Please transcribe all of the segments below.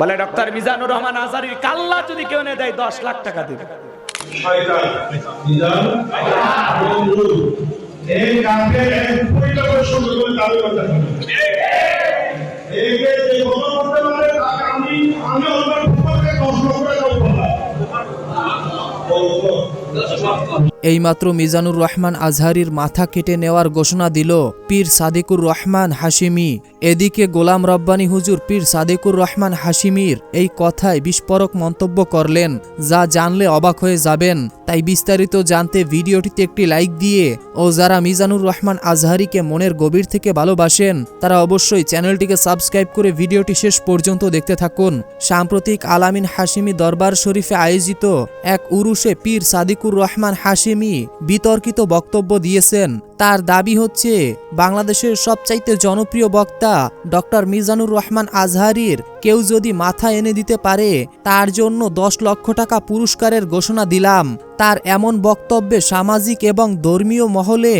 বলে ডক্টর মিজানুর রহমান আজারির কাল্লা যদি কেউ না দেয় দশ লাখ টাকা দেবে এইমাত্র মিজানুর রহমান আজহারির মাথা কেটে নেওয়ার ঘোষণা দিল পীর সাদিকুর রহমান হাশিমি। এদিকে গোলাম রব্বানী হুজুর পীর সাদিকুর রহমান হাশিমির এই কথায় বিস্ফোরক মন্তব্য করলেন, যা জানলে অবাক হয়ে যাবেন। তাই বিস্তারিত জানতে ভিডিওটিতে একটি লাইক দিয়ে ও যারা মিজানুর রহমান আজহারিকে মনের গভীর থেকে ভালোবাসেন, তারা অবশ্যই চ্যানেলটিকে সাবস্ক্রাইব করে ভিডিওটি শেষ পর্যন্ত দেখতে থাকুন। সাম্প্রতিক আলামিন হাশিমি দরবার শরীফে আয়োজিত এক উরুষে পীর সাদিকুর রহমান হাশিমি বিতর্কিত বক্তব্য দিয়েছেন। তার দাবি হচ্ছে, বাংলাদেশের সবচাইতে জনপ্রিয় বক্তা ডক্টর মিজানুর রহমান আজহারির কেউ যদি মাথা এনে দিতে পারে, তার জন্য দশ লক্ষ টাকা পুরস্কারের ঘোষণা দিলাম। তার এমন বক্তব্যে সামাজিক এবং ধর্মীয় মহলে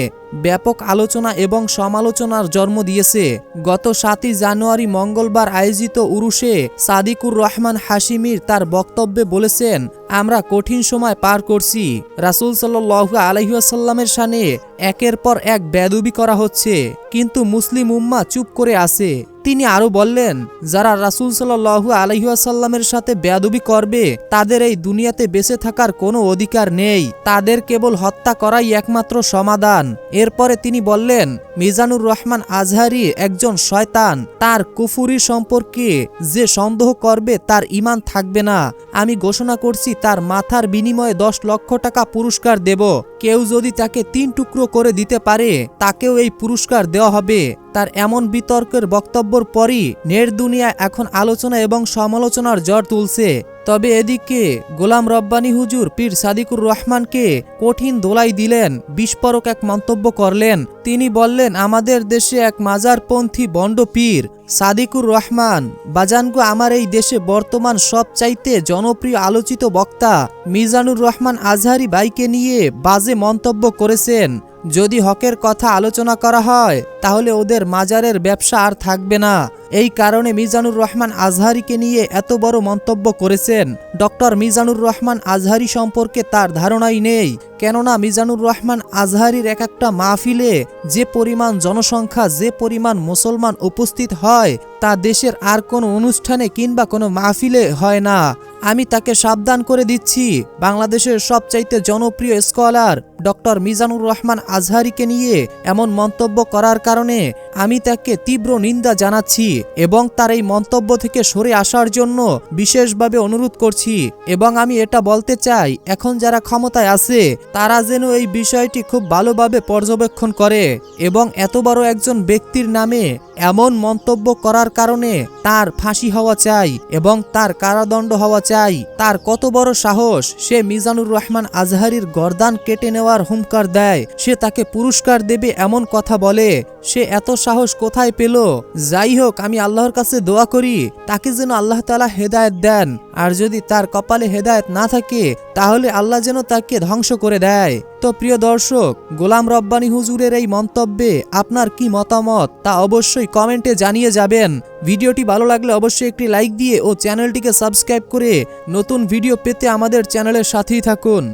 ব্যাপক আলোচনা এবং সমালোচনার জন্ম দিয়েছে। গত সাতই জানুয়ারি মঙ্গলবার আয়োজিত উরুষে সাদিকুর রহমান হাশিমির তার বক্তব্যে বলেছেন, আমরা কঠিন সময় পার করছি। রাসুল সাল্লাহ আলহিউসাল্লামের সানে একের পর এক বেদবি করা হচ্ছে, কিন্তু মুসলিম উম্মা চুপ করে আছে। তিনি আরও বললেন, যারা রাসুল সাল্লাহু আলহিহাসাল্লামের সাথে বেয়াদবি করবে, তাদের এই দুনিয়াতে বেঁচে থাকার কোনো অধিকার নেই। তাদের কেবল হত্যা করাই একমাত্র সমাধান। এরপরে তিনি বললেন, মিজানুর রহমান আজহারি একজন শয়তান। তার কুফুরি সম্পর্কে যে সন্দেহ করবে, তার ইমান থাকবে না। আমি ঘোষণা করছি, তার মাথার বিনিময়ে দশ লক্ষ টাকা পুরস্কার দেব। কেউ যদি তাকে তিন টুকরো করে দিতে পারে, তাকেও এই পুরস্কার দেওয়া হবে। তার এমন বিতর্কের বক্তব্যর পরই নেট দুনিয়া এখন আলোচনা এবং সমালোচনার জ্বর তুলছে। তবে এদিকে গোলাম রব্বানী হুজুর পীর সাদিকুর রহমানকে কঠিন দোলাই দিলেন, বিস্ফোরক এক মন্তব্য করলেন। তিনি বললেন, আমাদের দেশে এক মাজারপন্থী বন্ড পীর সাদিকুর রহমান। বাজানগো, আমার এই দেশে বর্তমান সবচাইতে জনপ্রিয় আলোচিত বক্তা মিজানুর রহমান আজহারি বাইকে নিয়ে বাজে মন্তব্য করেছেন। যদি হকের কথা আলোচনা করা হয়, তাহলে ওদের মাজারের ব্যবসা আর থাকবে না। এই কারণে মিজানুর রহমান আজহারিকে নিয়ে এত বড় মন্তব্য করেছেন। ডক্টর মিজানুর রহমান আজহারি সম্পর্কে তার ধারণাই নেই। কেননা মিজানুর রহমান আজহারির এক একটা মাহফিলে যে পরিমাণ জনসংখ্যা, যে পরিমাণ মুসলমান উপস্থিত হয়, তা দেশের আর কোনো অনুষ্ঠানে কিংবা কোনো মাহফিলে হয় না। আমি তাকে সাবধান করে দিচ্ছি। বাংলাদেশের সবচাইতে জনপ্রিয় স্কলার ডক্টর মিজানুর রহমান আজহারিকে নিয়ে এমন মন্তব্য করার কারণে আমি তাকে তীব্র নিন্দা জানাচ্ছি এবং তার এই মন্তব্য থেকে সরে আসার জন্য বিশেষভাবে অনুরোধ করছি এবং আমি এটা বলতে চাই, এখন যারা ক্ষমতায় আছে, তারা যেন এই বিষয়টি খুব ভালোভাবে পর্যবেক্ষণ করে এবং এত বড় একজন ব্যক্তির নামে এমন মন্তব্য করার কারণে তার ফাঁসি হওয়া চাই এবং তার কারাদণ্ড হওয়া চাই। তার কত বড় সাহস, সে মিজানুর রহমান আজহারির গর্দান কেটে নেওয়ার হুমকার দেয়। সে তাকে পুরস্কার দেবে এমন কথা বলে। সে এত সাহস কোথায় পেল? যাই হোক, আমি আল্লাহর কাছে দোয়া করি, তাকে যেন আল্লাহ তালা হেদায়ত দেন। আর যদি তার কপালে হেদায়ত না থাকে, তাহলে আল্লাহ যেন তাকে ধ্বংস করে দেয়। তো প্রিয় দর্শক, গোলাম রব্বানী হুজুরের এই মন্তব্যে আপনার কি মতামত তা অবশ্যই কমেন্টে জানিয়ে যাবেন। ভিডিওটি ভালো লাগলে অবশ্যই একটি লাইক দিয়ে ও চ্যানেলটিকে সাবস্ক্রাইব করে নতুন ভিডিও পেতে আমাদের চ্যানেলের সাথেই থাকুন।